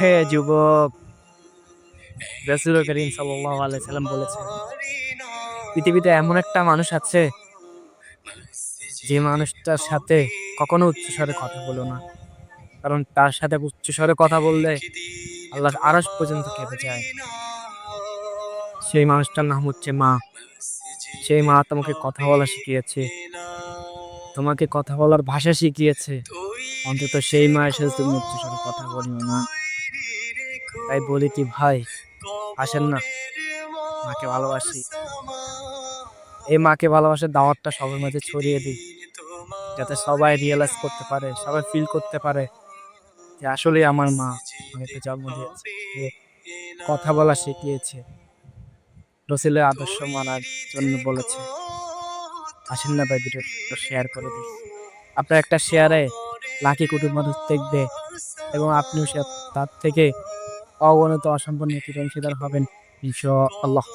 হে যুবক, রাসূল করিম সাল্লাল্লাহু আলাইহি সাল্লাম বলেছেন, পৃথিবীতে এমন একটা মানুষ আছে যে মানুষটার সাথে কখনো উচ্চস্বরে কথা বলো না। কারণ তার সাথে উচ্চস্বরে কথা বললে আল্লাহ আরশ পর্যন্ত কেঁপে যায়। সেই মানুষটার নাম হচ্ছে মা। সেই মা তোমাকে কথা বলা শিখিয়েছে। তোমাকে কথা বলার ভাষা শিখিয়েছে। অন্তত সেই মায়ের সাথে তুমি উচ্চস্বরে কথা বলিও না। তাই বলি কি, ভাই, আসেন না। মাকে ভালোবাসি। এই মাকে ভালোবাসার দাওয়াতটা সবার মাঝে ছড়িয়ে দিই, যাতে সবাই রিয়েলাইজ করতে পারে, সবাই ফিল করতে পারে যে আসলে আমার মা আমাকে জন্ম দিয়েছে কথা বলা শিখিয়েছে, রসিলের আদর্শ মানার জন্য বলেছে। আসেন না ভাই ভিডিও শেয়ার করে দিই। আপনার একটা শেয়ারে লাকি কুটুম মানুষ দেখবে এবং আপনিও সে তার থেকে অগণিত অসম্পূর্ণ একটি অংশীদার হবেন। ইনশা আল্লাহ